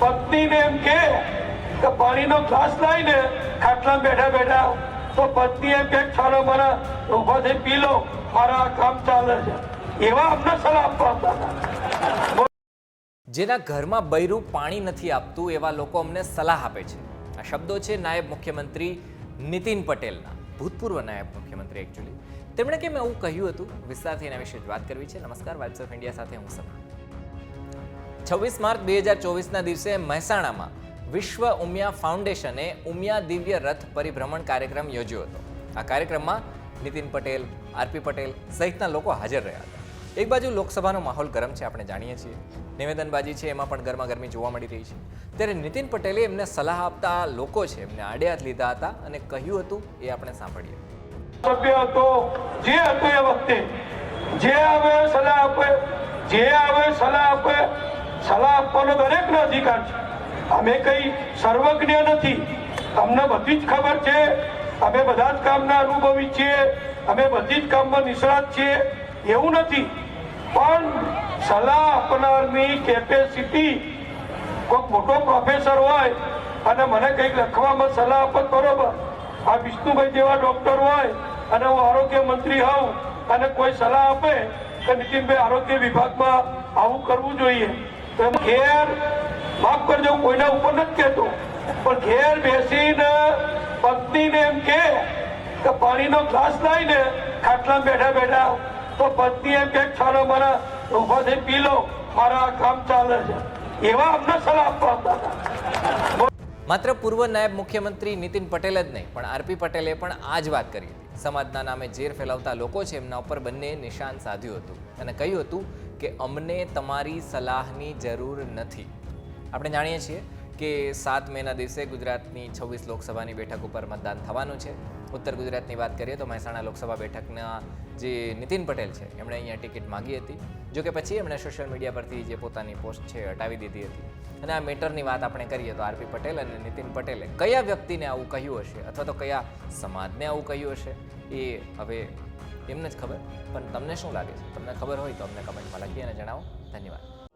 પત્નીને એમ કે પાણીનો ગ્લાસ લાવીને ખાટલા બેઠા બેઠા. તો પત્ની એમ કે, ચાલો મારા થઈ પી લો, મારા કામ ચાલે છે. એવા અમને સલાહ આપવા હતા. જેના ઘરમાં બૈરું પાણી નથી આપતું, એવા લોકો અમને સલાહ આપે છે. આ શબ્દો છે નાયબ મુખ્યમંત્રી નીતિન પટેલના, ભૂતપૂર્વ નાયબ મુખ્યમંત્રી એકચ્યુઅલી તેમણે કેમ એવું કહ્યું હતું? વિસ્તારથી એના વિશે વાત કરવી છે. નમસ્કાર વાઇબ્સ ઓફ ઇન્ડિયા સાથે હું સભા છવ્વીસ માર્ચ બે હજાર ચોવીસના દિવસે મહેસાણામાં વિશ્વ ઉમિયા ફાઉન્ડેશને ઉમિયા દિવ્ય રથ પરિભ્રમણ કાર્યક્રમ યોજ્યો હતો. આ કાર્યક્રમમાં નીતિન પટેલ આરપી પટેલ સહિતના લોકો હાજર રહ્યા હતા. એક બાજુ લોકસભાનો માહોલ ગરમ છે, આપણે જાણીએ છીએ. નિવેદનબાજી છે, એમાં પણ ગરમા ગરમી જોવા મળી રહી છે. ત્યારે નીતિન પટેલે એમને સલાહ આપતા લોકો છે, એમને આડે હાથ લીધા હતા અને કહ્યું હતું, એ આપણે સાંભળીએ. જે હતો એ વખતે. જે આવે સલાહ આપે, જે આવે સલાહ સલાહ આપવાનો દરેકનો અધિકાર છે. અમે કઈ સર્વજ્ઞ નથી. અમને બધી જ ખબર છે. અમે બધા જ કામના અનુભવી છીએ. અમે બધી જ કામમાં નિષ્ણાત છીએ. એવું નથી. પણ સલાહ આપનારની કેપેસિટી કોઈક મોટો પ્રોફેસર હોય અને મને કંઈક લખવામાં સલાહ આપત બરોબર. આ વિષ્ણુભાઈ જેવા ડોક્ટર હોય અને હું આરોગ્ય મંત્રી હોઉં અને કોઈ સલાહ આપે કે નીતિનભાઈ આરોગ્ય વિભાગમાં આવું કરવું જોઈએ. એમ ઘેર, માફ કરજો કોઈના ઉપર નથી કહેતો, પણ ઘેર બેસીને પત્નીને એમ કે પાણીનો ગ્લાસ લાવીને ખાટલા બેઠા બેઠા, તો પત્ની એમ કે ચાલો, મારા ઊભા થઈ પી લો, મારા કામ ચાલે છે. એવા અમને સલાહ આપવા હતા. માત્ર પૂર્વ નાયબ મુખ્યમંત્રી નીતિન પટેલ જ નહીં, પણ આરપી પટેલે પણ આ જ વાત કરી હતી. સમાજના નામે ઝેર ફેલાવતા લોકો છે, એમના ઉપર બંને નિશાન સાધ્યું હતું. અને કહ્યું હતું કે અમને તમારી સલાહની જરૂર નથી. આપણે જાણીએ છીએ કે સાત મેના દિવસે ગુજરાતની છવ્વીસ લોકસભાની બેઠક ઉપર મતદાન થવાનું છે. ઉત્તર ગુજરાતની વાત કરીએ તો મહેસાણા લોકસભા બેઠકના જે નીતિન પટેલ છે, એમણે અહીંયા ટિકિટ માગી હતી. જો કે પછી એમણે સોશિયલ મીડિયા પરથી જે પોતાની પોસ્ટ છે હટાવી દીધી હતી. અને આ મેટરની વાત આપણે કરીએ તો આરપી પટેલ અને નીતિન પટેલે કયા વ્યક્તિને આવું કહ્યું હશે અથવા તો કયા સમાજને આવું કહ્યું હશે એ હવે એમને જ ખબર. પણ તમને શું લાગે છે? તમને ખબર હોય તો અમને કમેન્ટમાં લખી અને જણાવો. ધન્યવાદ.